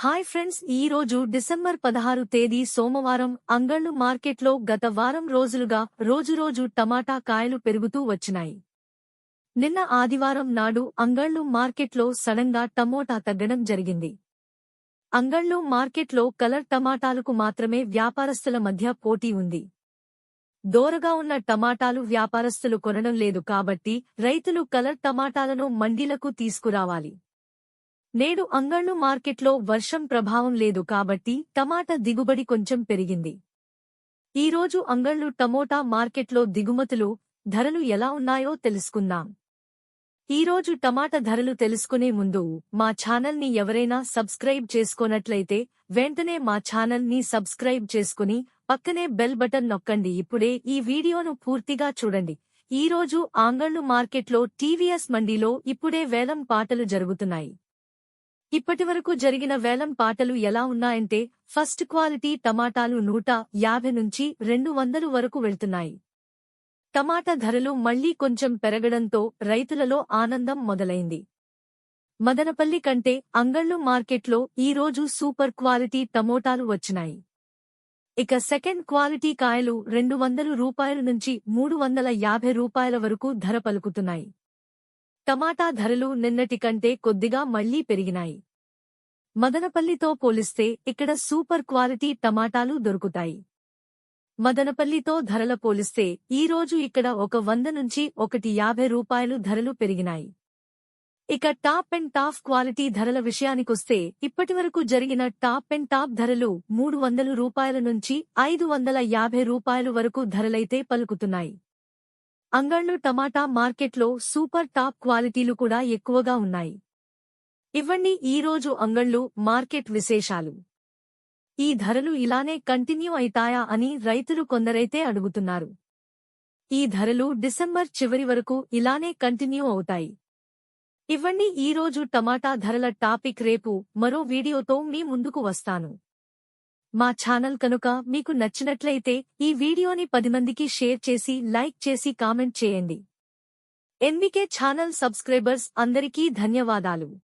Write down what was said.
Hi friends ఈ రోజు December పదహారు తేదీ సోమవారం అంగళ్ళు మార్కెట్లో గత వారం రోజులుగా రోజురోజు టమాటా కాయలు పెరుగుతూ వచ్చినాయి. నిన్న ఆదివారం నాడు అంగళ్ళు మార్కెట్లో సడన్గా టమోటా తగ్గడం జరిగింది. అంగళ్ళు మార్కెట్లో కలర్ టమాటాలకు మాత్రమే వ్యాపారస్తుల మధ్య పోటీ ఉంది. దోరగా ఉన్న టమాటాలు వ్యాపారస్తులు కొనడం లేదు కాబట్టి రైతులు కలర్ టమాటాలను మండీలకు తీసుకురావాలి. నేడు అంగళ్ళు మార్కెట్లో వర్షం ప్రభావం లేదు కాబట్టి టమాటా దిగుబడి కొంచెం పెరిగింది. ఈరోజు అంగళ్ళు టమోటా మార్కెట్లో దిగుమతులు ధరలు ఎలా ఉన్నాయో తెలుసుకుందాం. ఈరోజు టమాటా ధరలు తెలుసుకునే ముందు మా ఛానల్ని ఎవరైనా సబ్స్క్రైబ్ చేసుకోనట్లయితే వెంటనే మా ఛానల్ని సబ్స్క్రైబ్ చేసుకుని పక్కనే బెల్ బటన్ నొక్కండి. ఇప్పుడే ఈ వీడియోను పూర్తిగా చూడండి. ఈరోజు ఆంగళ్ళు మార్కెట్లో టీవీఎస్ మండీలో ఇప్పుడే వేలం పాటలు జరుగుతున్నాయి. ఇప్పటివరకు జరిగిన వేలం పాటలు ఎలా ఉన్నాయంటే ఫస్ట్ క్వాలిటీ టమాటాలు నూట యాభై నుంచి రెండు వందలు వరకు వెళ్తున్నాయి. టమాటా ధరలు మళ్ళీ కొంచెం పెరగడంతో రైతులలో ఆనందం మొదలైంది. మదనపల్లి కంటే అంగళ్ళు మార్కెట్లో ఈరోజు సూపర్ క్వాలిటీ టమోటాలు వచ్చినాయి. ఇక సెకండ్ క్వాలిటీ కాయలు రెండు వందలు రూపాయల నుంచి మూడు వందల యాభై రూపాయల వరకు ధర పలుకుతున్నాయి. టమాటా ధరలు నిన్నటి కంటే కొద్దిగా మళ్ళీ పెరిగినాయి. మదనపల్లితో పోలిస్తే ఇక్కడ సూపర్ క్వాలిటీ టమాటాలు దొరుకుతాయి. మదనపల్లితో ధరల పోలిస్తే ఈరోజు ఇక్కడ ఒక వంద నుంచి ఒకటి యాభై రూపాయలు ధరలు పెరిగినాయి. ఇక టాప్ అండ్ టాప్ క్వాలిటీ ధరల విషయానికొస్తే ఇప్పటివరకు జరిగిన టాప్ అండ్ టాప్ ధరలు మూడు వందల రూపాయల నుంచి ఐదు వందల యాభై రూపాయలు వరకు ధరలైతే పలుకుతున్నాయి. అంగళ్ళు టమాటా మార్కెట్లో సూపర్ టాప్ క్వాలిటీలు కూడా ఎక్కువగా ఉన్నాయి. ఇవ్వండి ఈరోజు అంగళ్ళు మార్కెట్ విశేషాలు. ఈ ధరలు ఇలానే కంటిన్యూ అయితాయా అని రైతులు కొందరైతే అడుగుతున్నారు. ఈ ధరలు డిసెంబర్ చివరి వరకు ఇలానే కంటిన్యూ అవుతాయి. ఇవ్వండి ఈరోజు టమాటా ధరల టాపిక్ రేపు మరో వీడియోతో మీ ముందుకు వస్తాను. మా ఛానల్ కనుక మీకు నచ్చినట్లయితే ఈ వీడియోని పది మందికి షేర్ చేసి లైక్ చేసి కామెంట్ చేయండి. ఎన్వికే ఛానల్ సబ్స్క్రైబర్స్ అందరికీ ధన్యవాదాలు.